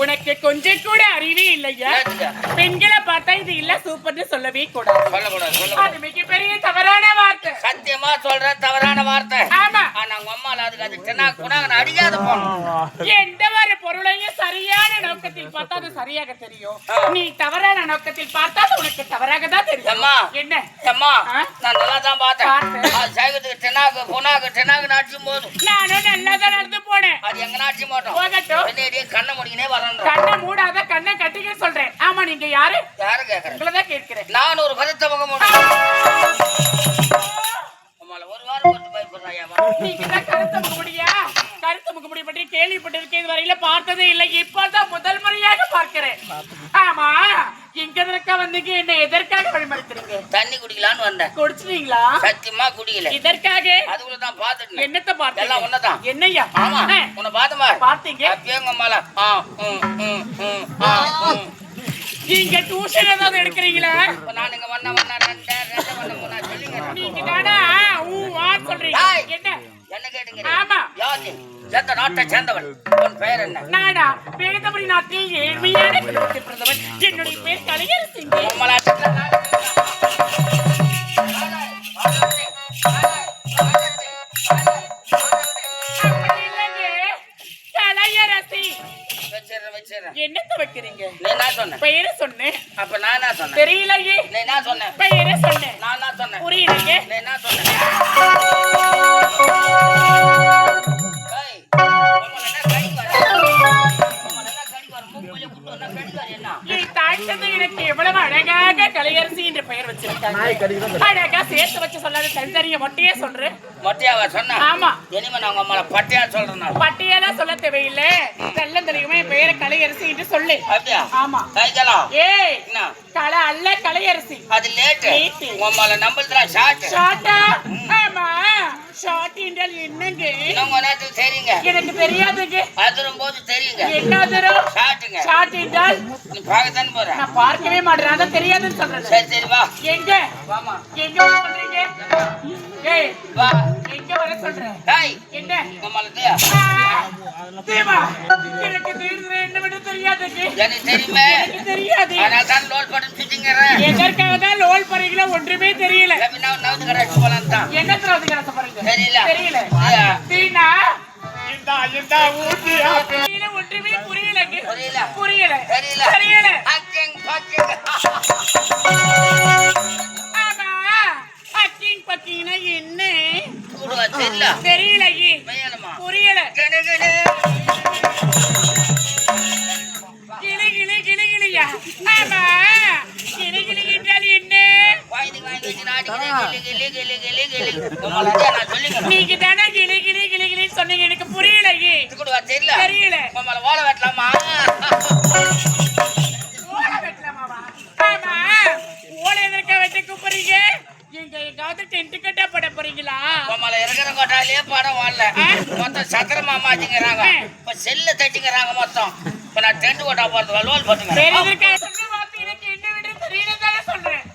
உனக்கு கொஞ்சம் கூட அறிவே இல்லையா? பெண்களை பார்த்தா இது இல்ல சூப்பர்னு சொல்லவே கூடாது. சொல்லக்கூடாது அது மிகப்பெரிய தவறான வார்த்தை. சத்தியமா சொல்ற தவறான வார்த்தை. ஆமா. ஆனா உங்க அம்மால அதுக்கு அது குணாங்க அடிக்காத போனோம் எந்த ஒரு பொருளையும் சரியான நோக்கத்தில் பார்த்தா அது சரியாக தெரியும். நீ தவறான நோக்கத்தில் பார்த்தா அது உனக்கு தவறாக தான் தெரியும். அம்மா. என்ன? அம்மா? நான் நல்லா தான் பார்த்தேன். சைவத்துக்கு தென்னாக்கு பொனாக்கு தென்னாக்கு நாட்டும் போதும். நானும் நல்லா தான் நடந்து போனேன். அது எங்க நாட்சி மாட்டோம் கண்ணை யாரு? யாரு கேக்குறேன் உங்களதான் கேட்கிறேன். நான் ஒரு பதத்த முகம் ஒரு வாரம் கொடுத்து பயப்படுறாயாமா நீங்க கருத்த முகமுடியா கருத்த முகமுடி பற்றி கேள்விப்பட்டிருக்கேன் இதுவரையில பார்த்ததே இல்லை. இப்பதான் முதல் முறையாக பார்க்கிறேன். ஆமா இங்க இருக்க வந்தீங்க. என்ன எதற்காக வழிமறிக்கிறீங்க? தண்ணி குடிக்கலான்னு வந்தேன். குடிச்சிட்டீங்களா? சத்தியமா குடிக்கல. இதற்காக அதுக்குள்ள தான் பாத்துட்டேன் என்னத்த பார்த்தீங்க? எல்லாம் ஒண்ணுதான். என்னய்யா? ஆமா உன்னை பார்த்தமா பார்த்தீங்க? அப்பயே உங்க அம்மால ஆ நீங்க டியூஷன் ஏதாவது எடுக்கிறீங்களா? இப்ப நான் இங்க வண்ண ரெண்டு ரெண்டு வண்ண மூணா சொல்லிங்க நீங்க தானே ஊ ஆ சொல்றீங்க. என்ன? என்ன கேட்டுங்க ஆமா. யாரு? எந்த நாட்டை சேர்ந்தவன்? உன் பெயர் என்ன? நானா? வேதபடி நாட்டில் ஏழ்மையான குடும்பத்தில் பிறந்தவன். என்னுடைய பேர் அப்படி இல்லைங்க கலையரசி. வச்சிடுறேன் வச்சிடுறேன். என்னத்த வைக்கிறீங்க? நீ என்ன சொன்ன பெயரை சொன்னேன். அப்ப நான் சொன்னேன்? தெரியலையே. நீ என்ன சொன்ன பெயரை சொன்னேன் நான் என்ன சொன்னேன். எனக்கு எவ்வளவு அழகாக கலையரசி என்ற பெயர் வச்சிருக்காங்க அழகா சேர்த்து வச்சு சொல்லாத தனித்தனிய மொட்டையே சொல்றேன் மொட்டையாவா சொன்னா? ஆமா இனிமே நான் உங்க அம்மால பட்டையா சொல்றேன் நான். பட்டியெல்லாம் சொல்ல தேவையில்லை நல்ல தெரியுமா என் பெயரை கலையரசி என்று சொல்லு? ஆமா கைக்கலாம். ஏய் என்ன? கலை அல்ல கலையரசி அது. உங்க அம்மால நம்புறதுலாம் ஷார்ட். ஷார்ட்டா ஆமா ஷார்ட் என்றால் என்னங்க இன்னும் கொஞ்ச நேரத்துக்கு தெரியுங்க. எனக்கு தெரியாதுங்க அதிரும் போது தெரியுங்க. ஷார்ட்டுங்க. ஷார்ட் என்றால் நீ பார்க்கத்தானே போற. நான் பார்க்கவே மாட்டேன். அதான் தெரியாதுன்னு சொல்றேன். சரி சரி வா. எங்க? வாமா. எங்க வர சொல்றீங்க? ஏய் வா. எங்க வர சொல்றேன்? டேய் என்ன? உங்க அம்மால தேயா ஆ, தேவா எனக்கு தெரியுது என்ன மட்டும் தெரியாதுங்க எனக்கு தெரியுமே. எனக்கு தெரியாது. அதனால தான் லோல் போட்டு சுத்திங்கிறேன் எதற்காக தான் லோல் பறீங்களா ஒன்றுமே தெரியல. நவுந்து கரெக்ட் போலாம் தான். என்ன திராவது கணக்கு பாருங்க தெரியல. தெரியல. ஆ. தீனா? இந்த இந்த ஊட்டி தெரியல ஒன்றுமே புரியலங்க புரியல. புரியல. தெரியல. தெரியல. அக்கிங் பக்கிங் ஆமா. அக்கிங் பக்கிங்னா என்ன? கூடுவா தெரியல. புரியல. கிளி கிளி. கிளி கிளியா? ஆமா. கிளி கிளி என்றால் என்ன? நீங்க தானே கிளி கிளி கிளி கிளி சொன்னீங்க எனக்கு புரியலையே. கூடுவா தெரியல. வாழ வெட்டலாமா? சத்திரமா மாத்திக்கிறாங்க. இப்ப செல்ல தச்சுக்கிறாங்க மொத்தம். இப்ப நான் டென்ட் கொட்டா போறது வலுவல் சொல்றேன்.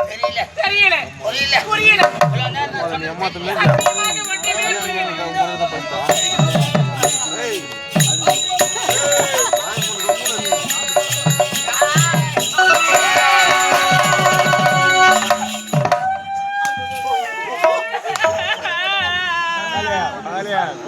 தெரியல. தெரியல. புரியல. புரியல. கிடையாது.